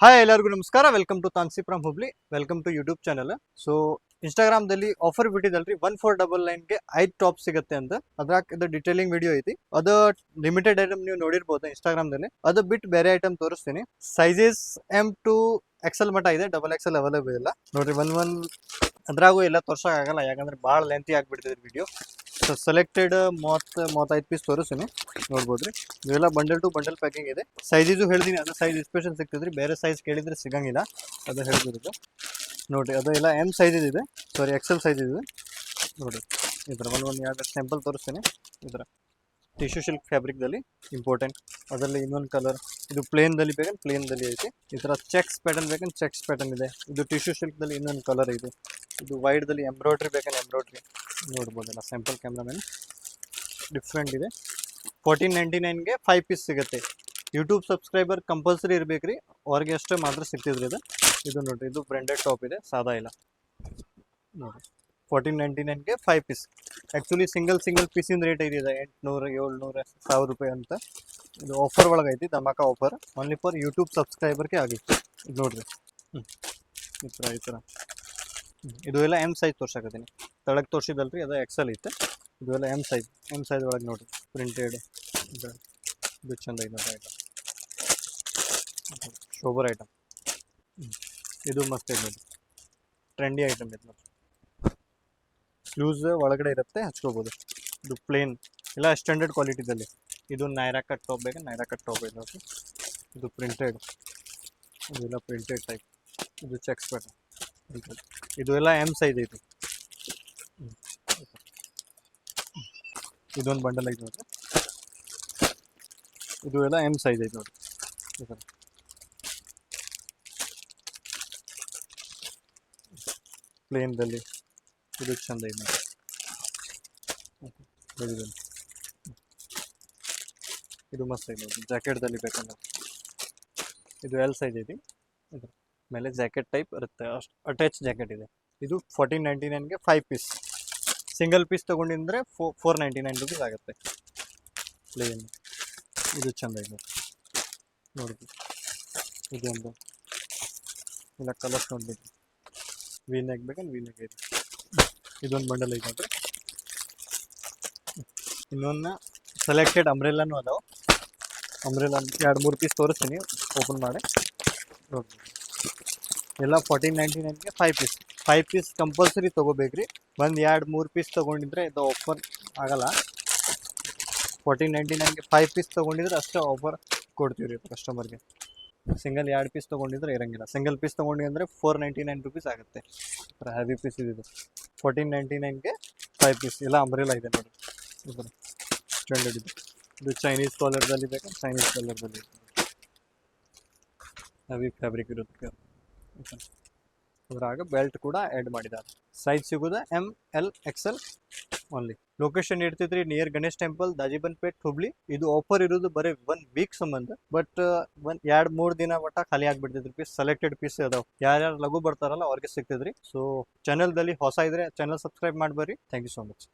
Hi ಎಲ್ಲರಿಗೂ ನಮಸ್ಕಾರ. Welcome to Tansi from Hubli welcome to YouTube channel so ಇನ್ಸ್ಟಾಗ್ರಾಮ್ದಲ್ಲಿ offer ಬಿಟ್ಟಿದಲ್ರಿ one four double ನೈನ್ಗೆ ಐದು ಟಾಪ್ ಸಿಗುತ್ತೆ ಅಂತ. ಅದ್ರಾಗ ಡಿಟೇಲಿಂಗ್ ವಿಡಿಯೋ ಐತಿ. ಅದು ಲಿಮಿಟೆಡ್ ಐಟಮ್ ನೀವು ನೋಡಿರ್ಬೋದು ಇನ್ಸ್ಟಾಗ್ರಾಮ್ದಲ್ಲಿ ಅದು ಬಿಟ್ಟು ಬೇರೆ ಐಟಮ್ ತೋರಿಸ್ತೀನಿ. ಸೈಜಸ್ ಎಂ ಟು ಎಕ್ಸೆಲ್ ಮಟ್ಟ ಇದೆ. ಡಬಲ್ ಎಕ್ಸೆಲ್ ಅವೈಲೇಬಲ್ ಇಲ್ಲ. ನೋಡ್ರಿ ಒನ್ ಒನ್ ಅದ್ರಾಗೂ ಎಲ್ಲ ತೋರ್ಸೋಕ್ಕಾಗಲ್ಲ ಯಾಕಂದ್ರೆ ಭಾಳ ಲೆಂತಿ ಆಗಿಬಿಡ್ತಿದ್ರು ವಿಡಿಯೋ ಸೊ ಸೆಲೆಕ್ಟೆಡ್ ಮೂವತ್ತು, ಮೂವತ್ತೈದು ಪೀಸ್ ತೋರಿಸ್ತೀನಿ. ನೋಡ್ಬೋದ್ರಿ? ಇವೆಲ್ಲ ಬಂಡಲ್ ಟು ಬಂಡಲ್ ಪ್ಯಾಕಿಂಗ್ ಇದೆ. ಸೈಜಿದು ಹೇಳ್ತೀನಿ, ಅದು ಸೈಜ್ ಸ್ಪೆಷಲ್ ಸಿಗ್ತದ್ರಿ ಬೇರೆ ಸೈಜ್ ಕೇಳಿದರೆ ಸಿಗಂಗಿಲ್ಲ. ಅದು ಹೇಳ್ಬಿಡುದು. ನೋಡಿ ಅದು ಎಲ್ಲ ಎಂ ಸೈಜ್ ಇದೆ. ಸಾರಿ ಎಕ್ಸೆಲ್ ಸೈಜ್ ಇದೆ. ನೋಡಿ ಥರ ಒಂದು ಒಂದು ಎರಡು ಸ್ಯಾಂಪಲ್ ತೋರಿಸ್ತೀನಿ. ಥರ ಟಿಶ್ಯೂ ಸಿಲ್ಕ್ ಫ್ಯಾಬ್ರಿಕ್ದಲ್ಲಿ ಇಂಪಾರ್ಟೆಂಟ್ ಅದರಲ್ಲಿ ಇನ್ನೊಂದು ಕಲರ್ ಇದು ಪ್ಲೇನ್ದಲ್ಲಿ ಬೇಕಂದ್ರೆ ಪ್ಲೇನ್ದಲ್ಲಿ ಐತಿ. ಈ ಥರ ಚೆಕ್ಸ್ ಪ್ಯಾಟರ್ನ್ ಬೇಕಂದ್ರೆ ಚೆಕ್ಸ್ ಪ್ಯಾಟರ್ನ್ ಇದೆ. ಇದು ಟಿಶ್ಯೂ ಸಿಲ್ಕ್ದಲ್ಲಿ ಇನ್ನೊಂದು ಕಲರ್ ಇದೆ. ಇದು ವೈಡ್ದಲ್ಲಿ ಎಂಬ್ರಾಯ್ಡ್ರಿ ಬೇಕಂದ್ರೆ ಎಂಬ್ರಾಯ್ಡ್ರಿ ನೋಡ್ಬೋದಲ್ಲ ಸ್ಯಾಂಪಲ್ ಕ್ಯಾಮ್ರಾಮನ್ ಡಿಫ್ರೆಂಟ್ ಇದೆ. ಫೋರ್ಟೀನ್ ನೈಂಟಿ ನೈನ್ಗೆ ಫೈವ್ ಪೀಸ್ ಸಿಗುತ್ತೆ. ಯೂಟ್ಯೂಬ್ ಸಬ್ಸ್ಕ್ರೈಬರ್ ಕಂಪಲ್ಸರಿ ಇರ್ಬೇಕು ರೀ ಅವ್ರಿಗೆ ಅಷ್ಟೇ ಮಾತ್ರ ಸಿಗ್ತಿದ್ರಿ ಇದು. ಇದು ನೋಡಿರಿ, ಇದು ಬ್ರ್ಯಾಂಡೆಡ್ ಟಾಪ್ ಇದೆ, ಸಾದಾ ಇಲ್ಲ. ನೋಡಿ fourteen ninety ನೈನ್ಗೆ five piece actually single single ಪೀಸಿಂದ rate ಇದೆ ಎಂಟುನೂರು, ಏಳ್ನೂರು, ಸಾವಿರ ರೂಪಾಯಿ ಅಂತ. ಇದು ಆಫರ್ ಒಳಗೆ ಐತಿ ಧಮಾಕ ಆಫರ್ ಓನ್ಲಿ ಫಾರ್ ಯೂಟ್ಯೂಬ್ ಸಬ್ಸ್ಕ್ರೈಬರ್ಗೆ ಆಗಿತ್ತು. ಇದು ನೋಡಿರಿ. ಹ್ಞೂ ಈ ಥರ ಈ ಥರ. ಇದು ಎಲ್ಲ ಎಂ ಸೈಜ್ ತೋರ್ಸಕತ್ತೀನಿ. ತೋರಿಸಿದಲ್ಲ ತೋರಿಸಿದಲ್ರಿ ಅದು ಎಕ್ಸೆಲ್ ಐತೆ. ಇದು ಎಲ್ಲ ಎಂ ಸೈಜ್ ಎಂ ಸೈಜ್ ಒಳಗೆ ನೋಡಿರಿ. ಪ್ರಿಂಟೆಡ್ ಇದು ಚಂದ ನೋಡ್ರಿ ಐಟಮ್ ಶೋಬರ್ ಐಟಮ್ ಇದು ಮಸ್ತ್ ಇದೆ ನೋಡಿ ಟ್ರೆಂಡಿ ಐಟಮ್ ಇದೆ ನೋಡಿ ಸ್ಲೂಸ್ ಒಳಗಡೆ ಇರುತ್ತೆ, ಹಚ್ಕೋಬೋದು. ಇದು ಪ್ಲೇನ್ ಎಲ್ಲ ಸ್ಟ್ಯಾಂಡರ್ಡ್ ಕ್ವಾಲಿಟಿದಲ್ಲಿ ಇದು ನೈರಾ ಕಟ್ ಟಾಪ್ ಬೇಕು ನೈರಾ ಕಟ್ ಟಾಪ್ ಇದೆ ಇದು ಪ್ರಿಂಟೆಡ್ ಇದೆಲ್ಲ ಪ್ರಿಂಟೆಡ್ ಟೈಪ್ ಇದು ಚೆಕ್ಸ್ ಪ್ಯಾಟರ್ನ್ ಇದು ಎಲ್ಲ ಎಂ ಸೈಜ್ ಐತಿ. ಇದೊಂದು ಬಂಡಲ್ ಐತೆ ನೋಡ್ರಿ. ಇದು ಎಲ್ಲ ಎಂ ಸೈಜ್ ಐತೆ ನೋಡ್ರಿ. ಪ್ಲೇನ್ದಲ್ಲಿ ಇದು ಚಂದ ಇದೆ ನೋಡಿ ಇದು ಮಸ್ತ್ ಐತೆ ನೋಡ್ರಿ. ಜಾಕೆಟ್ದಲ್ಲಿ ಬೇಕಂದ್ರೆ. ಇದು ಎಲ್ ಸೈಜ್ ಐತಿ. ಮೇಲೆ ಜಾಕೆಟ್ ಟೈಪ್ ಇರುತ್ತೆ. ಅಷ್ಟು ಅಟ್ಯಾಚ್ ಜಾಕೆಟ್ ಇದೆ. ಇದು ಫೋರ್ಟೀನ್ ನೈಂಟಿ ನೈನ್ಗೆ ಫೈವ್ ಪೀಸ್ ಸಿಂಗಲ್ ಪೀಸ್ ತೊಗೊಂಡಿದ್ರೆ ಫೋ ಫೋರ್ ನೈಂಟಿ ನೈನ್ ರುಪೀಸ್ ಆಗುತ್ತೆ ಪ್ಲೇನ್ ಇದು ಚಂದ ಇದೆ. ನೋಡಿ ಇದೊಂದು. ಇಲ್ಲ ಕಲರ್ಸ್ ನೋಡ್ಬೇಕು. ವೀನ್ ವಿ ನೆಕ್ ಐತೆ. ಇದೊಂದು ಬಂಡಲ್ ಐತೆ ನೋಡ್ರಿ. ಇನ್ನೊಂದು ಸೆಲೆಕ್ಟೆಡ್ ಅಂಬ್ರೆಲ್ಲಾನು ಅದಾವೆ. ಅಂಬ್ರೆಲ್ಲ ಎರಡು, ಮೂರು ಪೀಸ್ ತೋರಿಸ್ತೀನಿ. ಓಪನ್ ಮಾಡಿ. ನೋಡ್ಬೋದು ಎಲ್ಲ fourteen ninety ನೈನ್ಗೆ five piece five piece compulsory ತೊಗೋಬೇಕ್ರಿ. ಒಂದು ಎರಡು, ಮೂರು ಪೀಸ್ ತೊಗೊಂಡಿದ್ರೆ ಇದು ಆಫರ್ ಆಗಲ್ಲ. ಫೋರ್ಟೀನ್ ನೈಂಟಿ ನೈನ್ಗೆ ಫೈವ್ ಪೀಸ್ ತೊಗೊಂಡಿದ್ರೆ ಅಷ್ಟೇ ಆಫರ್ ಕೊಡ್ತೀವಿ ರೀ ಕಸ್ಟಮರ್ಗೆ ಸಿಂಗಲ್ ಎರಡು ಪೀಸ್ ತೊಗೊಂಡಿದ್ರೆ ಇರಂಗಿಲ್ಲ. ಸಿಂಗಲ್ ಪೀಸ್ ತೊಗೊಂಡಿ ಅಂದರೆ ಫೋರ್ ನೈಂಟಿ ನೈನ್ ರುಪೀಸ್ ಆಗುತ್ತೆ. ಥರ ಪೀಸ್ ಇದು. ಫೋರ್ಟೀನ್ ನೈಂಟಿ ನೈನ್ಗೆ ಫೈವ್ ಪೀಸ್ ಇಲ್ಲ ಅಂಬ್ರೆಲ್ಲ ಇದೆ ನೋಡಿ. ಇದು. ಇದೆ ಚೈನೀಸ್ ಕಾಲರ್ದಲ್ಲಿ ಬೇಕಾ ಚೈನೀಸ್ ಕಾಲರ್ದಲ್ಲಿ ಹೆವಿ ಫ್ಯಾಬ್ರಿಕ್ ಇರುತ್ತೆ. ಅದ್ರಾಗ ಬೆಲ್ಟ್ ಕೂಡ ಆ್ಯಡ್ ಮಾಡಿದ್ದಾರೆ. ಸೈಜ್ ಸಿಗೋದು? M L X L only location ಇರ್ತೈತ್ರಿ near Ganesh temple Dajiban plate Hubli ಇದು ಆಫರ್ ಇರೋದು ಬರೀ ಒನ್ ವೀಕ್ ಸಂಬಂಧ. ಬಟ್ ಒಂದ್ ಎರಡ್, ಮೂರ್ ದಿನ ಮಟ್ಟ ಖಾಲಿ ಆಗ್ಬಿಡ್ತೈತ್ರಿ ಪೀಸ್ ಸೆಲೆಕ್ಟೆಡ್ ಪೀಸ್ ಅದಾವ. ಯಾರ್ಯಾರು ಲಘು ಬರ್ತಾರಲ್ಲ ಅವ್ರಿಗೆ ಸಿಗ್ತದ್ರಿ. ಸೊ ಚಾನಲ್ದಲ್ಲಿ ಹೊಸ ಇದ್ರೆ channel subscribe ಮಾಡ್ಬರ್ರಿ. Thank you so much